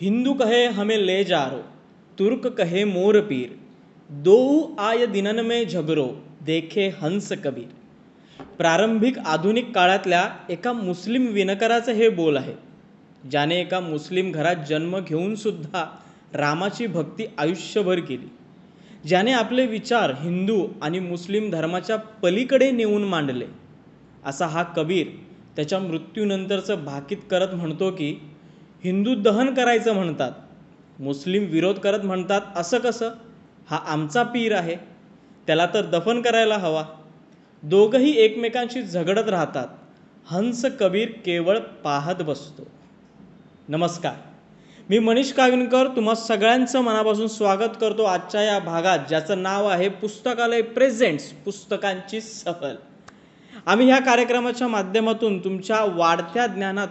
हिंदू कहे हमें ले जारो तुर्क कहे मोर पीर दो आय दिनन में झगरो देखे हंस कबीर. प्रारंभिक आधुनिक काळातल्या एका मुस्लिम विणकराचं हे बोल आहे ज्याने एका मुस्लिम घरात जन्म घेऊन सुद्धा रामाची भक्ती आयुष्यभर केली. ज्याने आपले विचार हिंदू आणि मुस्लिम धर्माच्या पलीकडे नेऊन मांडले. असा हा कबीर त्याच्या मृत्यूनंतरचं भाकीत करत म्हणतो की हिंदू दहन करायचं म्हणतात मुस्लिम विरोध करत म्हणतात असं कसं? हा आमचा पीर आहे त्याला तर दफन करायला हवा. दोघंही एकमेकांशी झगडत राहतात. हंस कबीर केवळ पाहत बसतो. नमस्कार. मी मनीष काविनकर तुम्हा सगळ्यांचं मनापासून स्वागत करतो आजच्या या भागात ज्याचं नाव आहे पुस्तकालय प्रेझेंट्स पुस्तकांची सहल. आम्ही ह्या कार्यक्रमाच्या माध्यमातून तुमच्या वाढत्या ज्ञानात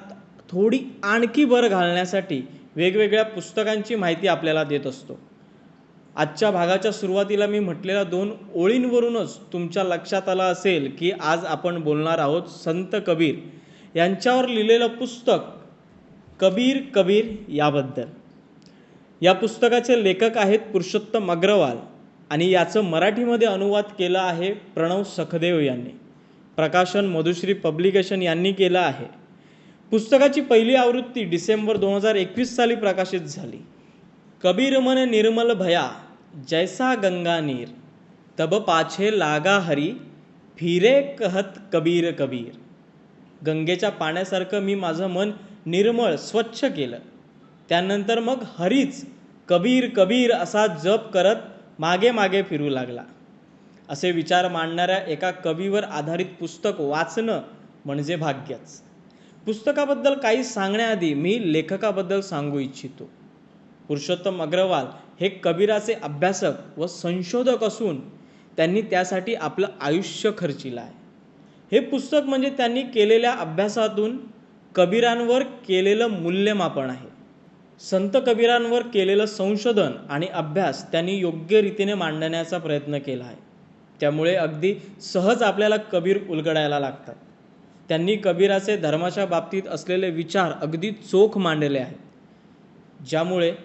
थोडी आणखी भर घालण्यासाठी वेगवेगळ्या पुस्तकांची माहिती आपल्याला देत असतो. आजच्या भागाच्या सुरुवातीला मी म्हटलेल्या दोन ओळींवरूनच तुमच्या लक्षात आलं असेल की आज आपण बोलणार आहोत संत कबीर यांच्यावर लिहिलेलं पुस्तक कबीर कबीर याबद्दल. या पुस्तकाचे लेखक आहेत पुरुषोत्तम अग्रवाल आणि याचं मराठीमध्ये अनुवाद केला आहे प्रणव सखदेव यांनी. प्रकाशन मधुश्री पब्लिकेशन यांनी केलं आहे. पुस्तकाची पहिली आवृत्ती डिसेंबर दोन हजार एकवीस साली प्रकाशित झाली. कबीर मन निर्मल भया जैसा गंगा नीर तब पाछे लागा हरी फिरे कहत कबीर कबीर. गंगेच्या पाण्यासारखं मी माझं मन निर्मळ स्वच्छ केलं. त्यानंतर मग हरीच कबीर कबीर असा जप करत मागे मागे फिरू लागला. असे विचार मांडणाऱ्या एका कवीवर आधारित पुस्तक वाचणं म्हणजे भाग्यच. पुस्तकाबद्दल काही सांगण्याआधी मी लेखकाबद्दल सांगू इच्छितो. पुरुषोत्तम अग्रवाल हे कबीराचे अभ्यासक व संशोधक असून त्यांनी त्यासाठी आपलं आयुष्य खर्चिलं आहे. हे पुस्तक म्हणजे त्यांनी केलेल्या अभ्यासातून कबीरांवर केलेलं मूल्यमापन आहे. संत कबीरांवर केलेलं संशोधन आणि अभ्यास त्यांनी योग्य रीतीने मांडण्याचा प्रयत्न केला आहे. त्यामुळे अगदी सहज आपल्याला कबीर उलगडायला लागतात. त्यांनी कबीराचे धर्माच्या बाबतीत असलेले विचार अगदी चोख मांडले आहेत. ज्यामुळे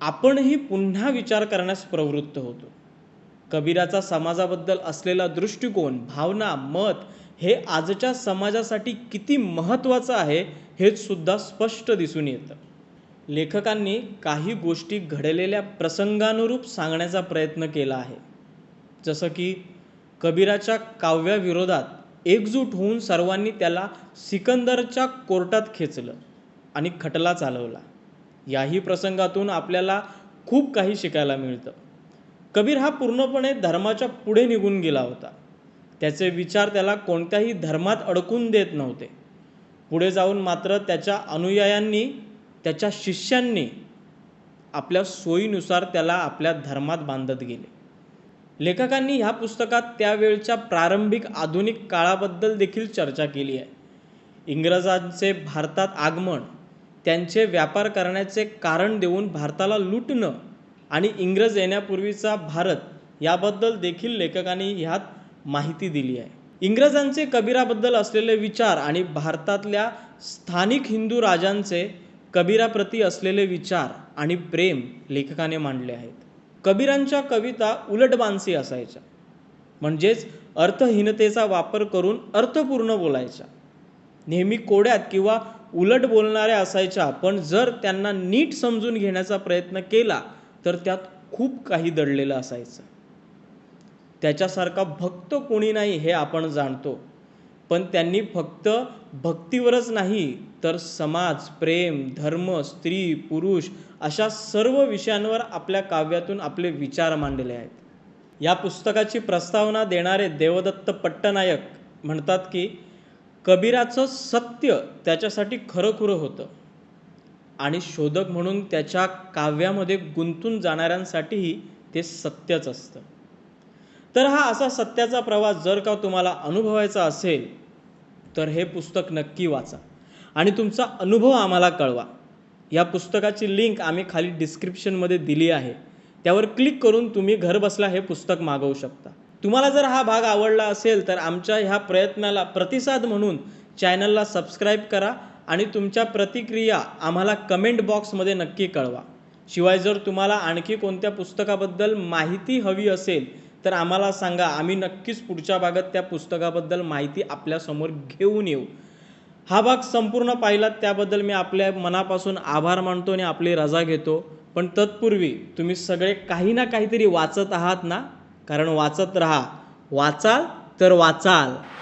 आपणही पुन्हा विचार करण्यास प्रवृत्त होतो. कबीराचा समाजाबद्दल असलेला दृष्टिकोन भावना मत हे आजच्या समाजासाठी किती महत्त्वाचं आहे हेच सुद्धा स्पष्ट दिसून येतं. लेखकांनी काही गोष्टी घडलेल्या प्रसंगानुरूप सांगण्याचा प्रयत्न केला आहे. जसं की कबीराच्या काव्याविरोधात एकजूट होऊन सर्वांनी त्याला सिकंदरच्या कोर्टात खेचलं आणि खटला चालवला. याही प्रसंगातून आपल्याला खूप काही शिकायला मिळतं. कबीर हा पूर्णपणे धर्माच्या पुढे निघून गेला होता. त्याचे विचार त्याला कोणत्याही धर्मात अडकून देत नव्हते. पुढे जाऊन मात्र त्याच्या अनुयायांनी त्याच्या शिष्यांनी आपल्या सोयीनुसार त्याला आपल्या धर्मात बांधत गेले. लेखकांनी ह्या पुस्तकात त्यावेळच्या प्रारंभिक आधुनिक काळाबद्दल देखील चर्चा केली आहे. इंग्रजांचे भारतात आगमन त्यांचे व्यापार करण्याचे कारण देऊन भारताला लुटणं आणि इंग्रज येण्यापूर्वीचा भारत याबद्दल देखील लेखकांनी ह्यात माहिती दिली आहे. इंग्रजांचे कबीराबद्दल असलेले विचार आणि भारतातल्या स्थानिक हिंदू राजांचे कबीराप्रती असलेले विचार आणि प्रेम लेखकाने मांडले आहेत. कबीरांच्या कविता उलटबांसी असायच्या. म्हणजेच अर्थहीनतेचा वापर करून अर्थपूर्ण बोलायच्या. नेहमी कोड्यात किंवा उलट बोलणाऱ्या असायच्या. पण जर त्यांना नीट समजून घेण्याचा प्रयत्न केला तर त्यात खूप काही दडलेलं असायचं. त्याच्यासारखा भक्त कोणी नाही हे आपण जाणतो. पण त्यांनी फक्त भक्तीवरच नाही तर समाज प्रेम धर्म स्त्री पुरुष अशा सर्व विषयांवर आपल्या काव्यातून आपले विचार मांडले आहेत. या पुस्तकाची प्रस्तावना देणारे देवदत्त पट्टनायक म्हणतात की कबीराचं सत्य त्याच्यासाठी खरंखुरं होतं. आणि शोधक म्हणून त्याच्या काव्यामध्ये गुंतून जाणाऱ्यांसाठीही ते सत्यच असतं. तर हा असा सत्याचा प्रवास जर का तुम्हाला अनुभवायचा असेल तर हे पुस्तक नक्की वाचा. आणि तुमचा अनुभव आम्हाला कळवा. या पुस्तकाची लिंक आम्ही खाली डिस्क्रिप्शनमध्ये दिली आहे. त्यावर क्लिक करून तुम्ही घरबसल्या हे पुस्तक मागवू शकता. तुम्हाला जर हा भाग आवडला असेल तर आमच्या ह्या प्रयत्नाला प्रतिसाद म्हणून चॅनलला सबस्क्राईब करा आणि तुमच्या प्रतिक्रिया आम्हाला कमेंट बॉक्समध्ये नक्की कळवा. शिवाय जर तुम्हाला आणखी कोणत्या पुस्तकाबद्दल माहिती हवी असेल तर आम्हाला सांगा आम्ही नक्कीच पुढच्या भागात त्या पुस्तकाबद्दल माहिती आपल्यासमोर घेऊन येऊ. हा भाग संपूर्ण पाहिलात त्याबद्दल मी आपल्या मनापासून आभार मानतो आणि आपली रजा घेतो. पण तत्पूर्वी तुम्ही सगळे काही ना काहीतरी वाचत आहात ना? कारण वाचत राहा. वाचाल तर वाचाल.